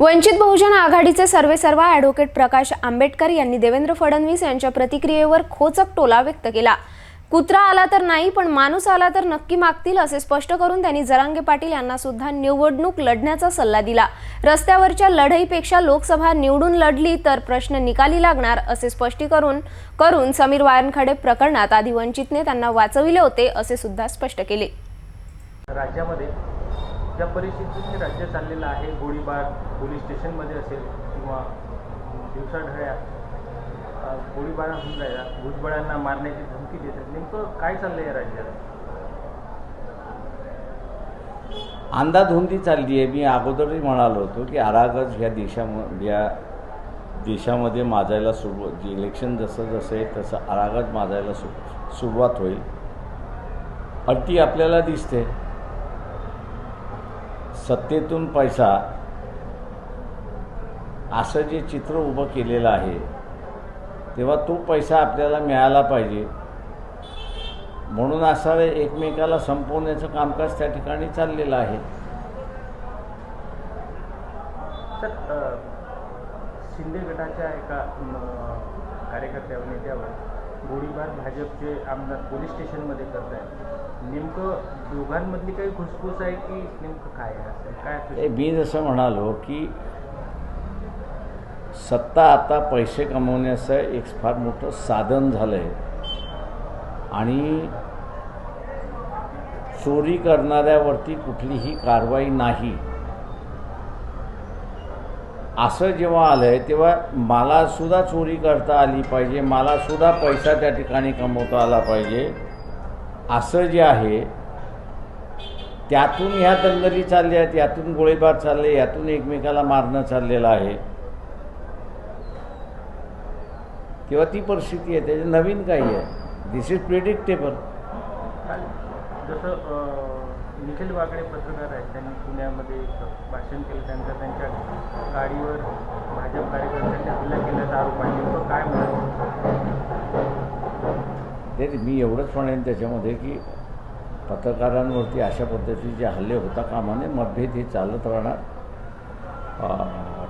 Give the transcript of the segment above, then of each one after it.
वंचित बहुजन आघाडीचे सर्वेसर्वा ॲडव्होकेट प्रकाश आंबेडकर यांनी देवेंद्र फडणवीस यांच्या प्रतिक्रियेवर खोचक टोला व्यक्त केला. कुत्रा आला तर नाही पण माणूस आला तर नक्की मागतील असे स्पष्ट करून त्यांनी जरांगे पाटील यांना सुद्धा निवडणूक लढण्याचा सल्ला दिला. रस्त्यावरच्या लढाईपेक्षा लोकसभा निवडून लढली तर प्रश्न निकाली लागणार असे स्पष्टीकरण करून समीर वायनखडे प्रकरणात आधी वंचितने त्यांना वाचविले होते असे सुद्धा स्पष्ट केले. राज्यामध्ये ज्या परिस्थितीने राज्य चाललेलं आहे गोळीबार पोलीस स्टेशनमध्ये असेल किंवा दिवसाढळ्या गोळीबार होऊन राहिला भुजबळांना मारण्याची धमकी देतात नेमकं काय चाललंय या राज्यात? अंदाधुंदी चालली आहे. मी अगोदरही म्हणालो होतो की आरागज ह्या देशामध्ये या देशामध्ये माजायला सुरुवात इलेक्शन जसं जसं आहे तसं आरागज माजायला सु सुरुवात होईल. अटी आपल्याला दिसते. सत्तेतून पैसा असं जे चित्र उभं केलेलं आहे तेव्हा तो पैसा आपल्याला मिळाला पाहिजे. म्हणून असं एकमेकाला संपवण्याचं कामकाज त्या ठिकाणी चाललेलं आहे. तर शिंदे गटाच्या एका कार्यकर्त्यावर नेत्यावर गोळीबार भाजपचे आमदार पोलीस स्टेशनमध्ये करत आहेत नेमकं दोघांमधली काही घुसफूस आहे की नेमकं काय आहे? काय मी जसं म्हणालो की सत्ता आता पैसे कमवण्याचं एक फार मोठं साधन झालं आहे आणि चोरी करणाऱ्यावरती कुठलीही कारवाई नाही. असं जेव्हा आलं आहे तेव्हा मलासुद्धा चोरी करता आली पाहिजे मलासुद्धा पैसा त्या ठिकाणी कमवता आला पाहिजे. असं जे आहे त्यातून ह्या दंगली चालल्या आहेत यातून गोळीबार चालले यातून एकमेकाला मारणं चाललेलं आहे. तेव्हा ती परिस्थिती आहे त्याचे नवीन काही आहे. दिस इज प्रिडिक्टेबल जसं निखिल वागडे पत्रकार आहेत. त्यांनी पुण्यामध्ये भाषण केलं. त्यांचा त्यांच्या गाडीवर भाजप कार्यकर्त्यांनी हल्ला केल्याचा आरोप आहे. तो काय म्हणतो ते मी एवढंच म्हणेन त्याच्यामध्ये की पत्रकारांवरती अशा पद्धतीचे हल्ले होता कामाने मतभेद हे चालत राहणार.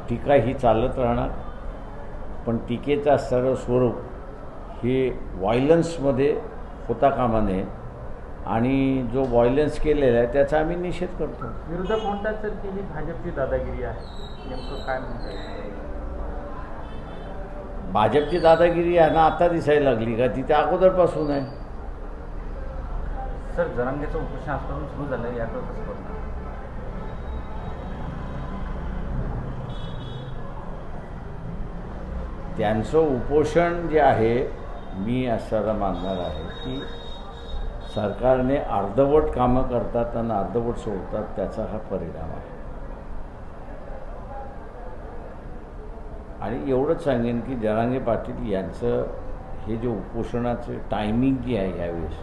टीका ही चालत राहणार. पण टीकेचा सर्व स्वरूप हे व्हायलन्समध्ये होता कामा नये आणि जो व्हायलन्स केलेला आहे त्याचा आम्ही निषेध करतो. विरोधक म्हणतात सर की ही भाजपची दादागिरी आहे? नेमकं काय म्हणतात? भाजपची दादागिरी यांना आता दिसायला लागली का? ती त्या अगोदरपासून आहे. सर जरांगेचं उपोषण आजपासून सुरू झालं आहे याकडे कसं बघणार? त्यांचं उपोषण जे आहे मी असं मानणार आहे की सरकारने अर्धवट कामं करतात आणि अर्धवट सोडतात त्याचा हा परिणाम आहे. आणि एवढंच सांगेन की जरांगे पाटील यांचं हे जे उपोषणाचं टायमिंग जी आहे ह्यावेळेस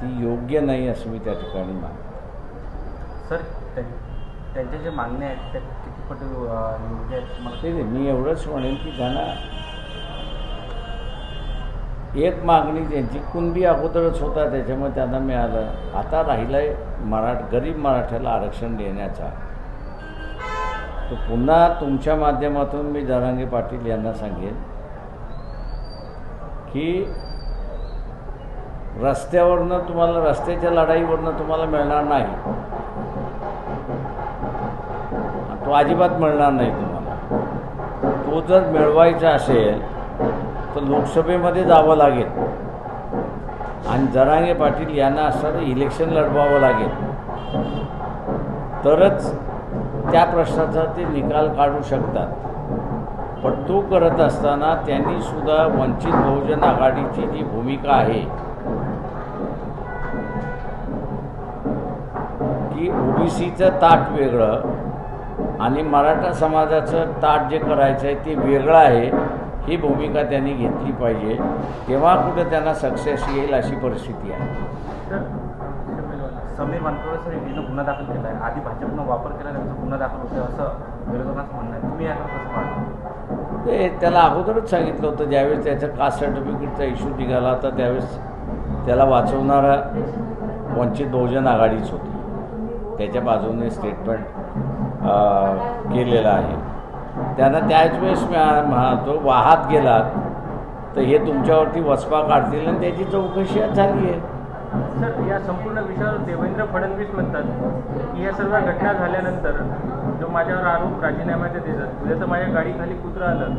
ती योग्य नाही असं मी त्या ठिकाणी मानतो. सर त्यांच्या ज्या मागण्या आहेत त्या किती पट योग्य आहेत मला मी एवढंच म्हणेन की त्यांना एक मागणी त्यांची कुणबी अगोदरच होता त्याच्यामुळे त्यांना मिळालं. आता राहिलं आहे मराठ गरीब मराठ्याला आरक्षण देण्याचा. तो पुन्हा तुमच्या माध्यमातून मी जरांगे पाटील यांना सांगेन की रस्त्यावरनं तुम्हाला रस्त्याच्या लढाईवरनं तुम्हाला मिळणार नाही. तो अजिबात मिळणार नाही तुम्हाला. तो जर मिळवायचा असेल तर लोकसभेमध्ये जावं लागेल. आणि जरांगे पाटील यांना असं इलेक्शन लढवावं लागेल. तरच त्या प्रश्नाचा ते निकाल काढू शकतात. पण तो करत असताना त्यांनी सुद्धा वंचित बहुजन आघाडीची जी भूमिका आहे की ओबीसीचं ताट वेगळं आणि मराठा समाजाचं ताट जे करायचं आहे ते वेगळं आहे ही भूमिका त्यांनी घेतली पाहिजे. तेव्हा कुठं त्यांना सक्सेस येईल अशी परिस्थिती आहे. समीर वानकडे सर ईडीनं गुन्हा दाखल केला आहे आधी भाजपनं वापर केला त्यांचा गुन्हा दाखल होतो असं विरोधकांचं म्हणणं आहे. तुम्ही याकडे कसं पाहता? ते त्याला अगोदरच सांगितलं होतं ज्यावेळेस त्याचं कास्ट सर्टिफिकेटचा इश्यू निघाला होता त्यावेळेस त्याला वाचवणारा वंचित बहुजन आघाडीच होती. त्याच्या बाजूने स्टेटमेंट केलेलं आहे. त्यांना त्याच वेळेस म्हणातो वाहात गेलात तर हे तुमच्यावरती वचपा काढतील आणि त्याची चौकशी झाली आहे. सर या संपूर्ण विषयावर देवेंद्र फडणवीस म्हणतात की या सर्व घटना झाल्यानंतर जो माझ्यावर आरोप राजीनाम्याचे देतात उद्या तर माझ्या गाडीखाली कुत्रं आलं.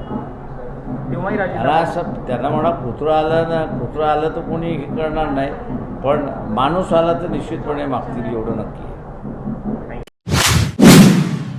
तेव्हाही राजीनामा असं त्यांना म्हणा कुत्रं आलं ना कुत्रं आलं तर कोणी हे करणार नाही पण माणूस आला तर निश्चितपणे मागतील एवढं नक्की.